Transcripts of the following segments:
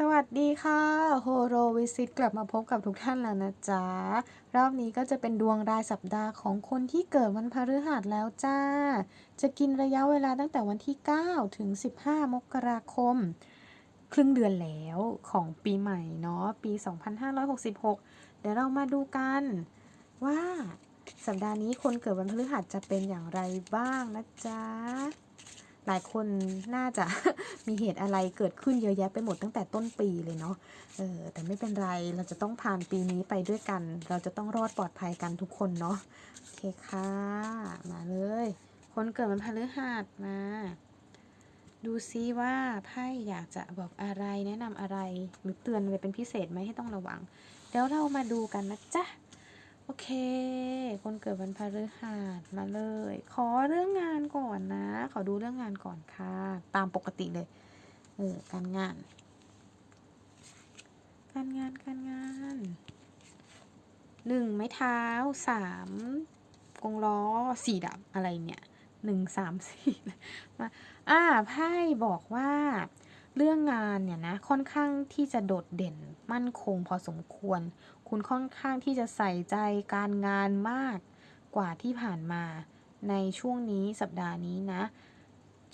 สวัสดีค่ะโฮโรวิซิตกลับมาพบกับทุกท่านแล้วนะจ๊ะ รอบนี้ก็จะเป็นดวงรายสัปดาห์ของคนที่เกิดวันพฤหัสแล้วจ้า จะกินระยะเวลาตั้งแต่วันที่ 9 ถึง 15 มกราคม ครึ่งเดือนแล้วของปีใหม่เนาะปี 2566 เดี๋ยวเรามาดูกันว่าสัปดาห์นี้คนเกิดวันพฤหัสจะเป็นอย่างไรบ้างนะจ๊ะ หลายคนน่าจะมีเหตุอะไรเกิดขึ้นเยอะแยะไปหมดตั้งแต่ต้นปีเลยเนาะเออแต่ไม่เป็นไรเราจะต้องผ่านปีนี้ไปด้วยกัน เราจะต้องรอดปลอดภัยกันทุกคนเนาะโอเคค่ะมาเลย คนเกิดวันพฤหัสมา ดูซิว่าไพ่อยากจะบอกอะไรแนะนำอะไรหรือเตือนอะไรเป็นพิเศษไหมให้ต้องระวังเดี๋ยวเรามาดูกันนะจ๊ะ โอเค คนเกิดวันพฤหัสมาเลย ขอเรื่องงานก่อนนะ ขอดูเรื่องงานก่อนค่ะ ตามปกติเลยเออการงาน การงานการงานหนึ่งไม้เท้าสามกงล้อสี่ดับอะไรเนี่ยหนึ่งสามสี่มาอ่าไพ่บอกว่า เรื่องงานเนี่ยนะค่อนข้างที่จะโดดเด่นมั่นคงพอสมควร คุณค่อนข้างที่จะใส่ใจการงานมากกว่าที่ผ่านมา ในช่วงนี้สัปดาห์นี้นะ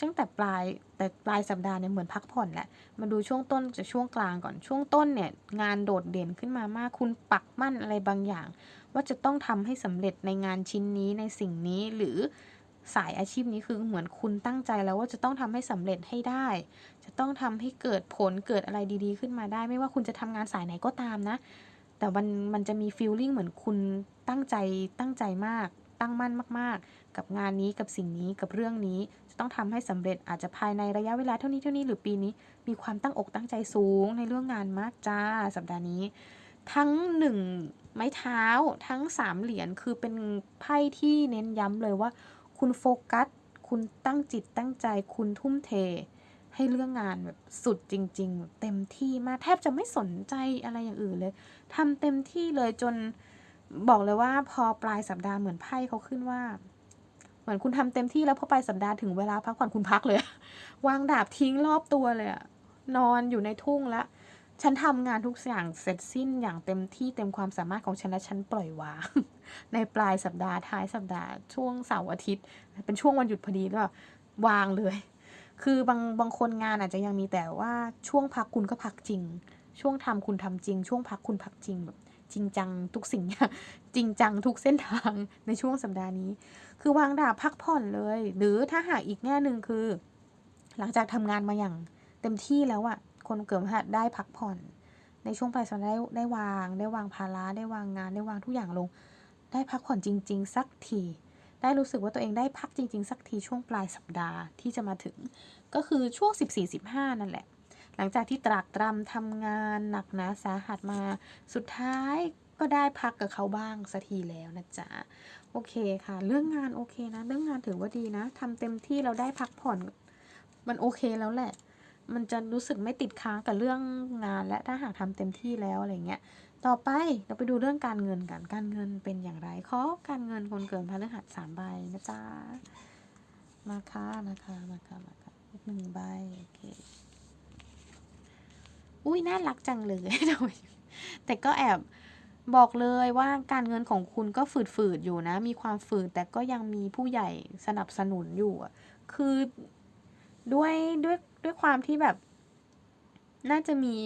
ตั้งแต่ปลายแต่ปลายสัปดาห์เนี่ยเหมือนพักผ่อนแหละ มาดูช่วงต้นจากช่วงกลางก่อนช่วงต้นเนี่ยงานโดดเด่นขึ้นมามาก คุณปักมั่นอะไรบางอย่าง ว่าจะต้องทำให้สำเร็จในงานชิ้นนี้ในสิ่งนี้หรือ สายอาชีพนี้คือเหมือนคุณตั้งใจแล้วว่าจะต้องทำให้สำเร็จให้ได้ จะต้องทำให้เกิดผลเกิดอะไรดีๆ ขึ้นมาได้ ไม่ว่าคุณจะทำงานสายไหนก็ตามนะ แต่มันมันจะมีฟีลลิ่งเหมือนคุณตั้งใจตั้งใจมาก ตั้งมั่นมาก ๆ กับงานนี้กับสิ่งนี้กับเรื่องนี้ จะต้องทำให้สำเร็จอาจจะภายในระยะเวลาเท่านี้เท่านี้หรือปีนี้ มีความตั้งอกตั้งใจสูงในเรื่องงานมากจ้าสัปดาห์นี้ ทั้งหนึ่งไม้เท้าทั้งสามเหรียญคือเป็นไพ่ที่เน้นย้ำเลยว่า คุณโฟกัส คุณตั้งจิตตั้งใจ คุณทุ่มเท ให้เรื่องงานแบบสุดจริง ๆ เต็มที่มาแทบจะไม่สนใจอะไรอย่างอื่นเลยทำเต็มที่เลยจนบอกเลยว่าพอปลายสัปดาห์เหมือนไพ่เขาขึ้นว่า เหมือนคุณทำเต็มที่แล้วพอปลายสัปดาห์ถึงเวลาพักผ่อนคุณพักเลย วางดาบทิ้งรอบตัวเลยนอนอยู่ในทุ่งแล้ว ฉันทำงานทุกอย่างเสร็จสิ้นอย่างเต็มที่เต็มความสามารถของฉันและฉันปล่อยวาง ในปลายสัปดาห์ท้ายสัปดาห์ช่วงเสาร์อาทิตย์ เป็นช่วงวันหยุดพอดีแล้ววางเลย คือบางบางคนงานอาจจะยังมีแต่ว่าช่วงพักคุณก็พักจริง ช่วงทำคุณทำจริง ช่วงพักคุณพักจริงแบบจริงจังทุกสิ่งจริงจังทุกเส้นทางในช่วงสัปดาห์นี้ คือวางดาบพักผ่อนเลย หรือถ้าหากอีกแง่หนึ่งคือ หลังจากทำงานมาอย่างเต็มที่แล้วอะ คนเกิดมหัสได้พักผ่อน ในช่วงปลายสัปดาห์ได้ได้วาง ได้วางภาระได้วางงานได้วางทุกอย่างลง ได้พักผ่อนจริง ๆ สักที ได้รู้สึกว่าตัวเองได้พักจริง ๆ สักทีช่วงปลายสัปดาห์ที่จะมาถึง ก็คือช่วง 14-15 นั่นแหละ หลังจากที่ตรากตรำทำงานหนักหนาสาหัสมาสุดท้ายก็ได้พักกับเขาบ้างสักทีแล้วนะจ๊ะโอเคค่ะ เรื่องงานโอเคนะ เรื่องงานถือว่าดีนะทำเต็มที่เราได้พักผ่อน มันโอเคแล้วแหละ มันจะรู้สึกไม่ติดค้างกับเรื่องงาน และถ้าหากทำเต็มที่แล้วอะไรเงี้ย ต่อไปเราไปดูเรื่องการเงินกัน การเงินเป็นอย่างไรขอการเงินคนเกิดพฤหัสสามใบนะจ๊ะ มาค่ะมาค่ะมาค่ะมาค่ะอีกหนึ่งใบโอเค อุ้ยน่ารักจังเลยทำไมแต่ก็แอบบอกเลยว่าการเงินของคุณก็ฝืดๆอยู่นะ มีความฝืดแต่ก็ยังมีผู้ใหญ่สนับสนุนอยู่อะคือ ด้วยด้วยด้วยความที่แบบ น่าจะมี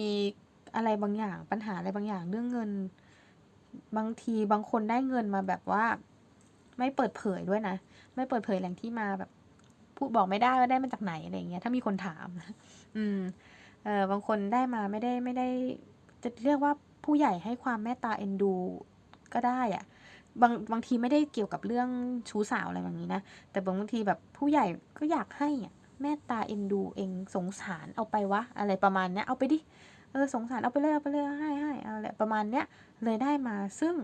อะไรบางอย่างปัญหาอะไรบางอย่างเรื่องเงิน บางทีบางคนได้เงินมาแบบว่า ไม่เปิดเผยด้วยนะ ไม่เปิดเผยแหล่งที่มาแบบพูดบอกไม่ได้ว่าได้มาจากไหนอะไรอย่างเงี้ยถ้ามีคนถามอืมเออบางคนได้มาไม่ได้ไม่ได้ จะเรียกว่าผู้ใหญ่ให้ความเมตตาเอ็นดูก็ได้อะบางบางทีไม่ได้เกี่ยวกับเรื่องชู้สาวอะไรแบบนี้นะแต่บางทีแบบผู้ใหญ่ก็อยากให้อะ เมตตาเอ็นดูเองสงสารเอาไปวะ อะไรประมาณเนี้ยเอาไปดิเออสงสารเอาไปเลยเอาไปเลยให้ให้อะไรประมาณเนี้ยเลยได้มาซึ่ง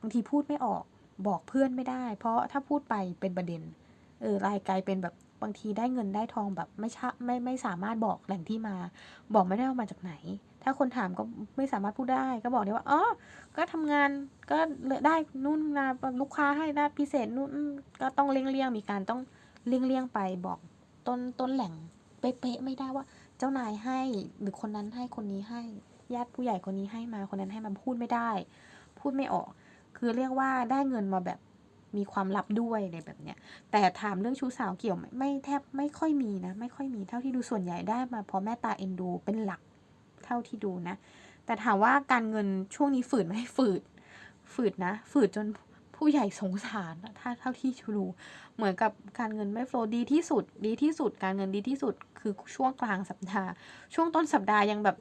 บางทีพูดไม่ออกบอกเพื่อนไม่ได้ เพราะถ้าพูดไปเป็นประเด็นเออรายกลายเป็นแบบบางทีได้เงินได้ทองแบบไม่ชะไม่ไม่สามารถบอกแหล่งที่มา บอกไม่ได้ว่ามาจากไหน ถ้าคนถามก็ไม่สามารถพูดได้ ก็บอกได้ว่าอ๋อก็ทำงานก็ได้นู่นนะลูกค้าให้ได้พิเศษนู่นก็ต้องเลี่ยงเลี่ยงมีการต้องเลี่ยงเลี่ยงไปบอก ต้นต้นแหล่งเป๊ะๆไม่ได้ว่า เจ้านายให้หรือคนนั้นให้คนนี้ให้ญาติผู้ใหญ่คนนี้ให้มาคนนั้นให้มาพูดไม่ได้ พูดไม่ออก คือเรียกว่าได้เงินมาแบบมีความลับด้วยอะไรแบบเนี้ย แต่ถามเรื่องชู้สาวเกี่ยวไมไม่แทบไม่ค่อยมีนะ ไม่ค่อยมีเท่าที่ดูส่วนใหญ่ได้มาเพราะแม่ตาเอ็นดูเป็นหลักเท่าที่ดูนะ แต่ถามว่าการเงินช่วงนี้ฝืดไหมฝืด ฝืดนะ ฝืดจน ผู้ใหญ่สงสารถ้าเท่าที่ดูเหมือนกับการเงินไม่โฟล์ดีที่สุดดีที่สุด การเงินดีที่สุด คือช่วงกลางสัปดาห์ ช่วงต้นสัปดาห์ยังแบบ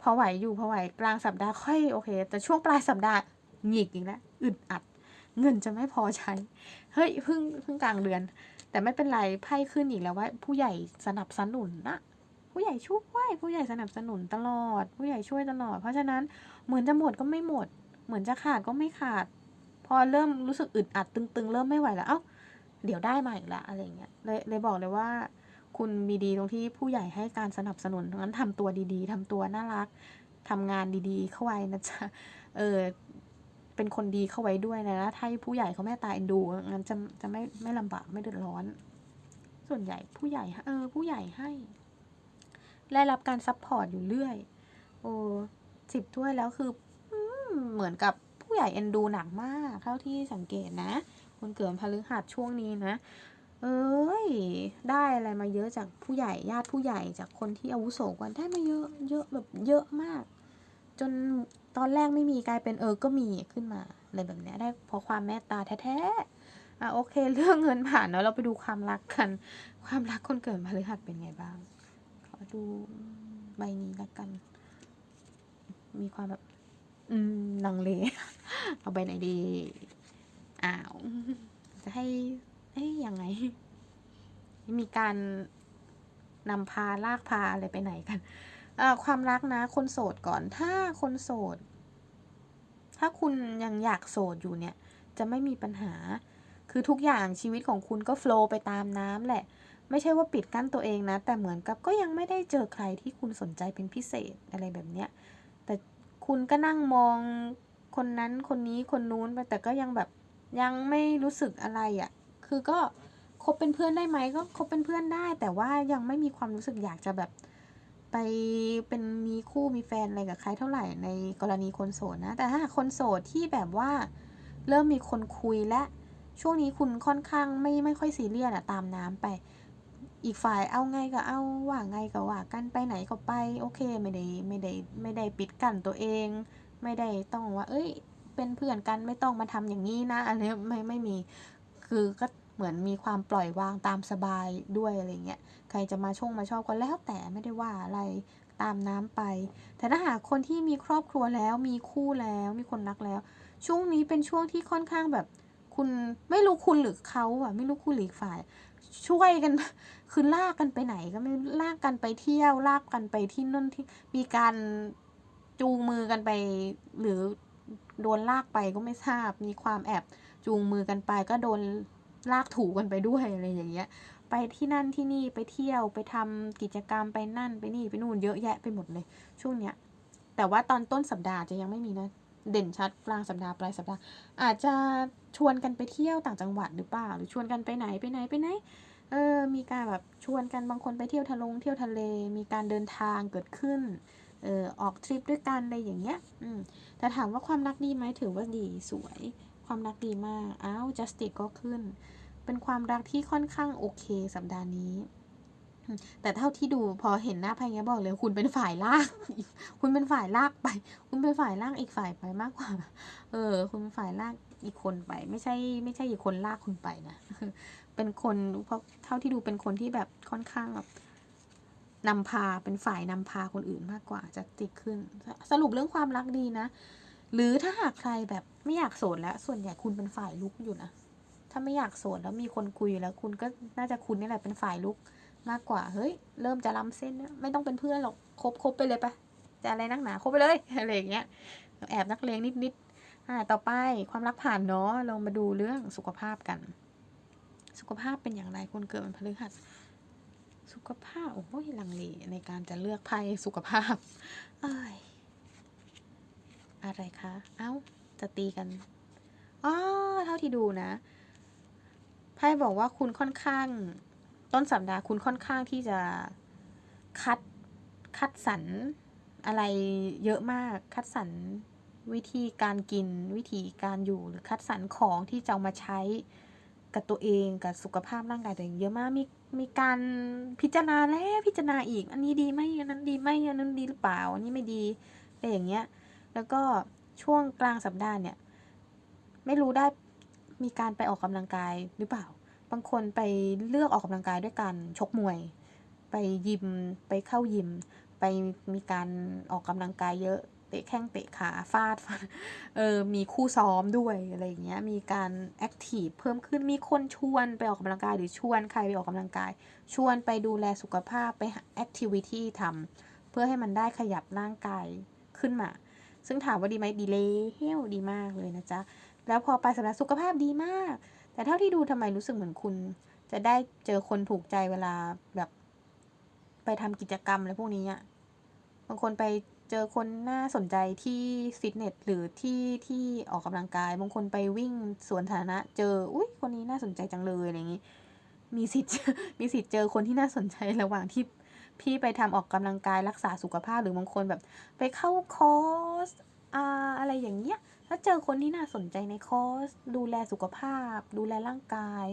พอไหวอยู่พอไหวกลางสัปดาห์ค่อยโอเค แต่ช่วงปลายสัปดาห์หงิกอีกแล้วอึดอัด เงินจะไม่พอใช้ เฮ้ยเพิ่งเพิ่งกลางเดือน แต่ไม่เป็นไรไพ่ขึ้นอีกแล้วว่า ผู้ใหญ่สนับสนุนนะผู้ใหญ่ช่วยผู้ใหญ่สนับสนุนตลอด ผู้ใหญ่ช่วยตลอด เพราะฉะนั้นเหมือนจะหมดก็ไม่หมด เหมือนจะขาดก็ไม่ขาด อเริ่มรู้สึกอึดอัดตึงๆ เริ่มไม่ไหวแล้ว เอ้า เดี๋ยวได้มาอีกละอะไรเงี้ยเลยเลยบอกเลยว่า คุณมีดีตรงที่ผู้ใหญ่ให้การสนับสนุนงั้นทำตัวดีๆทำตัวน่ารักทำงานดีๆ เข้าไว้นะจ๊ะ เออ เป็นคนดีเข้าไว้ด้วยนะ ถ้าผู้ใหญ่เขาแม่ตาเอ็นดูงั้นจะจะไม่ไม่ลำบากไม่เดือดร้อน ส่วนใหญ่ผู้ใหญ่ เออ ผู้ใหญ่ให้ได้รับการซัพพอร์ตอยู่เรื่อย โอ้สิบถ้วยแล้วคือเหมือนกับ ผู้ใหญ่เอ็นดูหนักมากเท่าที่สังเกตนะ คนเกิดพฤหัสช่วงนี้นะ เอ้ย ได้อะไรมาเยอะจากผู้ใหญ่ญาติผู้ใหญ่จากคนที่อาวุโสกว่าได้มาเยอะเยอะแบบเยอะมาก จนตอนแรกไม่มีกลายเป็นเออก็มีขึ้นมาอะไรแบบนี้ได้เพราะความเมตตาแท้ๆอะโอเค เรื่องเงินผ่านแล้วเราไปดูความรักกัน ความรักคนเกิดพฤหัสเป็นไงบ้างขอดูใบนี้ละกัน มีความแบบ อืมลังเล เอาใบไหนดี อ้าว จะให้เอ้ยยังไง มีการนำพาลากพาอะไรไปไหนกัน เอ่อความรักนะ คนโสดก่อน ถ้าคนโสด ถ้าคุณยังอยากโสดอยู่เนี่ย จะไม่มีปัญหา คือทุกอย่างชีวิตของคุณก็โฟล์ไปตามน้ำแหละ ไม่ใช่ว่าปิดกั้นตัวเองนะ แต่เหมือนกับก็ยังไม่ได้เจอใครที่คุณสนใจเป็นพิเศษอะไรแบบเนี้ย คุณก็นั่งมองคนนั้นคนนี้คนนู้นไปแต่ก็ยังแบบยังไม่รู้สึกอะไรอะ่ะ คือก็คบเป็นเพื่อนได้ไหมก็คบเป็นเพื่อนได้ แต่ว่ายังไม่มีความรู้สึกอยากจะแบบ ไปเป็นมีคู่มีแฟนอะไรกับใครเท่าไหร่ในกรณีคนโสดนะ แต่ถ้าคนโสดที่แบบว่า เริ่มมีคนคุยและช่วงนี้คุณค่อนข้างไม่ไม่ค่อยซีเรียสอะตามน้ำไป อีกฝ่ายเอาไงก็เอาว่าไงก็ว่ากันไปไหนก็ไปโอเคไม่ได้ไม่ได้ไม่ได้ปิดกั้นตัวเอง ไม่ได้ต้องว่า เอ้ย เป็นเพื่อนกันไม่ต้องมาทำอย่างนี้นะอะไรไม่ไม่มีคือก็เหมือนมีความปล่อยวางตามสบายด้วยอะไรเงี้ยใครจะมาช่งมาชอบก็แล้วแต่ไม่ได้ว่าอะไรตามน้ำไป แต่ถ้าหากคนที่มีครอบครัวแล้วมีคู่แล้วมีคนรักแล้ว ช่วงนี้เป็นช่วงที่ค่อนข้างแบบ คุณไม่รู้คุณหรือเขาอะไม่รู้คุณหรือฝ่าย ช่วยกันคือลากกันไปไหนก็ไม่ลากกันไปเที่ยวลากกันไปที่นั่นที่มีการจูงมือกันไป หรือโดนลากไปก็ไม่ทราบ มีความแอบจูงมือกันไป ก็โดนลากถูกันไปด้วยอะไรอย่างเงี้ย ไปที่นั่นที่นี่ไปเที่ยวไปทำกิจกรรมไปนั่นไปนี่ไปนู่นเยอะแยะไปหมดเลย ช่วงเนี้ย แต่ว่าตอนต้นสัปดาห์จะยังไม่มีนะ เด่นชัดกลางสัปดาห์ปลายสัปดาห์ อาจจะ ชวนกันไปเที่ยวต่างจังหวัดหรือเปล่า หรือชวนกันไปไหนไปไหนไปไหน เออ มีการแบบชวนกันบางคนไปเที่ยวทะลงเที่ยวทะเล มีการเดินทางเกิดขึ้น เออออกทริปด้วยกันอะไรอย่างเงี้ย อืม แต่ถามว่าความรักดีไหมถือว่าดีสวย ความรักดีมาก อ้าว justice ก็ขึ้น เป็นความรักที่ค่อนข้างโอเคสัปดาห์นี้แต่เท่าที่ดูพอเห็นหน้าไพ่เงี้ยบอกเลยคุณเป็นฝ่ายลาก คุณเป็นฝ่ายลากไป คุณเป็นฝ่ายลากอีกฝ่ายไปมากกว่า เออ คุณเป็นฝ่ายลาก อีกคนไป ไม่ใช่ไม่ใช่อีกคนลากคุณไปนะเป็นคนเพราะเท่าที่ดูเป็นคนที่แบบค่อนข้างแบบนำพาเป็นฝ่ายนำพาคนอื่นมากกว่าจะติดขึ้น สรุปเรื่องความรักดีนะหรือถ้าหากใครแบบไม่อยากโสดแล้ว ส่วนใหญ่คุณเป็นฝ่ายลุกอยู่นะถ้าไม่อยากโสดแล้วมีคนคุยอยู่แล้ว คุณก็น่าจะคุณนี่แหละเป็นฝ่ายลุกมากกว่าเฮ้ย เริ่มจะล้ำเส้นไม่ต้องเป็นเพื่อนหรอกคบคบไปเลยปะจะอะไรนักหนาคบไปเลยอะไรอย่างเงี้ยแอบนักเลงนิดนิด อ่าต่อไปความรักผ่านเนาะลงมาดูเรื่องสุขภาพกัน สุขภาพเป็นอย่างไรคนเกิดวันพฤหัสสุขภาพโอ้ยลังเลในการจะเลือกไพ่สุขภาพเอ้ยอะไรคะเอ้าจะตีกันอ๋อเท่าที่ดูนะไพ่บอกว่าคุณค่อนข้าง ต้นสัปดาห์คุณค่อนข้างที่จะคัดคัดสรรอะไรเยอะมากคัดสรร วิธีการกินวิธีการอยู่หรือคัดสรรของที่จะามาใช้กับตัวเองกับสุขภาพร่างกายตัวเองเยอะมากมีมีการพิจารณาแล้วพิจารณาอีก อันนี้ดีไหมอันนั้นดีไหมอันนั้นดีหรือเปล่า อันนี้ไม่ดีอะไรอย่างเงี้ย แล้วก็ช่วงกลางสัปดาห์เนี่ย ไม่รู้ได้มีการไปออกกำลังกายหรือเปล่า บางคนไปเลือกออกกำลังกายด้วยการชกมวย ไปยิมไปเข้ายิม ไปมีการออกกำลังกายเยอะ เตะแข้งเตะขาฟาดฟาดเออมีคู่ซ้อมด้วยอะไรอย่างเงี้ยมีการแอคทีฟเพิ่มขึ้นมีคนชวนไปออกกำลังกายหรือชวนใครไปออกกำลังกาย ชวนไปดูแลสุขภาพไปแอคทิวิตี้ทำเพื่อให้มันได้ขยับร่างกายขึ้นมา ซึ่งถามว่าดีไหมดีเลยเฮลดีมากเลยนะจ๊ะ แล้วพอไปสัปดาห์สุขภาพดีมาก แต่เท่าที่ดูทำไมรู้สึกเหมือนคุณ จะได้เจอคนถูกใจเวลาแบบ ไปทำกิจกรรมอะไรพวกนี้อะบางคนไป เจอคนน่าสนใจที่ฟิตเนสหรือที่ที่ออกกำลังกาย บางคนไปวิ่งสวนสาธารณะ เจอ อุ้ยคนนี้น่าสนใจจังเลยอะไรอย่างงี้ มีสิทธิ์มีสิทธิ์เจอคนที่น่าสนใจระหว่างที่พี่ไปทำออกกำลังกายรักษาสุขภาพหรือบางคนแบบ ไปเข้าคอร์สอ่าอะไรอย่างเงี้ยถ้าเจอคนที่น่าสนใจในคอร์สดูแลสุขภาพ ดูแลร่างกาย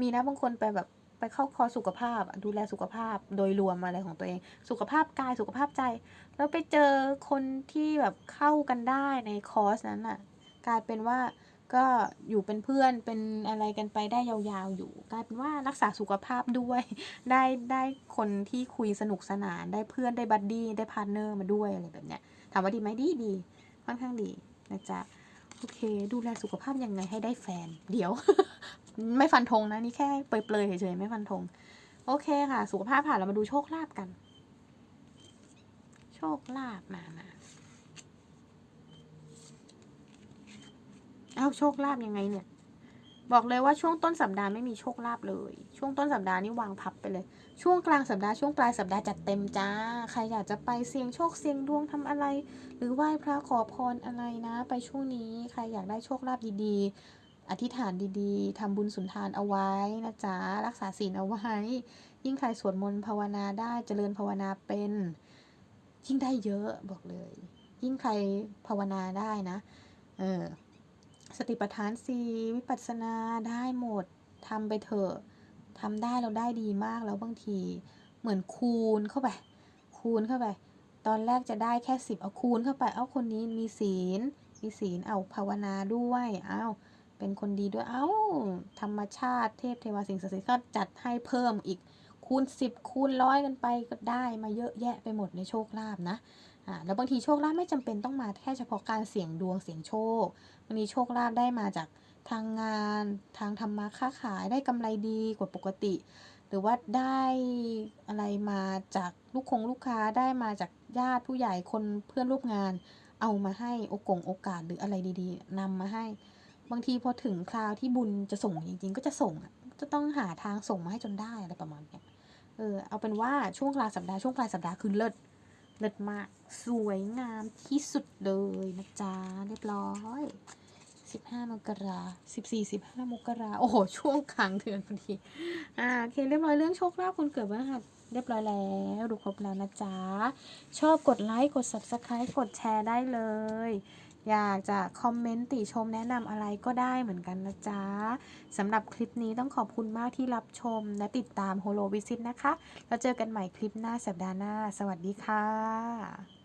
มีนะบางคนไปแบบ ไปเข้าคอสุขภาพดูแลสุขภาพโดยรวมอะไรของตัวเอง สุขภาพกายสุขภาพใจ แล้วไปเจอคนที่แบบเข้ากันได้ในคอร์สนั้นอะกลายเป็นว่าก็อยู่เป็นเพื่อนเป็นอะไรกันไปได้ยาวๆอยู่ กลายเป็นว่ารักษาสุขภาพด้วย ได้ได้คนที่คุยสนุกสนาน ได้เพื่อนได้บัดดี้ได้พาร์ทเนอร์มาด้วยอะไรแบบเนี้ยถามว่าดีไหมดีดีค่อนข้างดีนะจ๊ะโอเค ดูแลสุขภาพยังไงให้ได้แฟน เดี๋ยว ไม่ฟันธงนะ นี่แค่เปลยๆเฉยๆไม่ฟันธง โอเคค่ะ สุขภาพผ่านเรามาดูโชคลาภกัน โชคลาภมามาเอ้าโชคลาภยังไงเนี่ย บอกเลยว่าช่วงต้นสัปดาห์ไม่มีโชคลาภเลย ช่วงต้นสัปดาห์นี่วางพับไปเลย ช่วงกลางสัปดาห์ช่วงปลายสัปดาห์จัดเต็มจ้า ใครอยากจะไปเสี่ยงโชคเสี่ยงดวงทำอะไร หรือไหว้พระขอพรอะไรนะ ไปช่วงนี้ใครอยากได้โชคลาภดีๆ อธิษฐานดีๆทำบุญสุนทานเอาไว้นะจ๊ะ รักษาศีลเอาไว้ ยิ่งใครสวดมนต์ภาวนาได้เจริญภาวนาเป็น ยิ่งได้เยอะบอกเลย ยิ่งใครภาวนาได้นะ เออ สติปัฏฐานสีวิปัสสนาได้หมดทำไปเถอะทำได้เราได้ดีมากแล้วบางทีเหมือนคูณเข้าไป คูณเข้าไป ตอนแรกจะได้แค่สิบเอาคูณเข้าไป เอาคนนี้มีศีล มีศีลเอาภาวนาด้วยเอา เป็นคนดีด้วย เอาธรรมชาติเทพเทวาสิ่งศักดิ์สิทธิ์ก็จัดให้เพิ่มอีกคูณสิบคูณร้อยกันไปก็ได้มาเยอะแยะไปหมดในโชคลาภนะอ่าแล้วบางทีโชคลาภไม่จำเป็นต้องมาแค่เฉพาะการเสี่ยงดวงเสี่ยงโชคบางทีโชคลาภได้มาจากทางงานทางธรรมะค้าขายได้กำไรดีกว่าปกติ หรือว่าได้อะไรมาจากลูกคงลูกค้าได้มาจากญาติผู้ใหญ่คนเพื่อนร่วมงาน เอามาให้โอกงโอกาสหรืออะไรดีๆนำมาให้ บางทีพอถึงคราวที่บุญจะส่งจริงๆ ก็จะส่งจะต้องหาทางส่งมาให้จนได้อะไรประมาณเนี้ยเออเอาเป็นว่าช่วงกลางสัปดาห์ช่วงปลายสัปดาห์คือเลิศเลิศมาก สวยงามที่สุดเลยนะจ๊ะเรียบร้อยสิบห้ามกราสิบสี่สิบห้ามกราโอ้โห ช่วงกลางเดือนพอดี อ่าโอเคเรียบร้อยเรื่องโชคลาภคนเกิดวันหัสเรียบร้อยแล้วดูครบแล้วนะจ๊ะ ชอบกดไลค์ กด subscribe กดแชร์ได้เลย อยากจะคอมเมนต์ติชมแนะนำอะไรก็ได้เหมือนกันนะจ๊ะสำหรับคลิปนี้ต้องขอบคุณมากที่รับชม และติดตามโฮโลวิซิตนะคะ แล้วเจอกันใหม่คลิปหน้าสัปดาห์หน้า สวัสดีค่ะ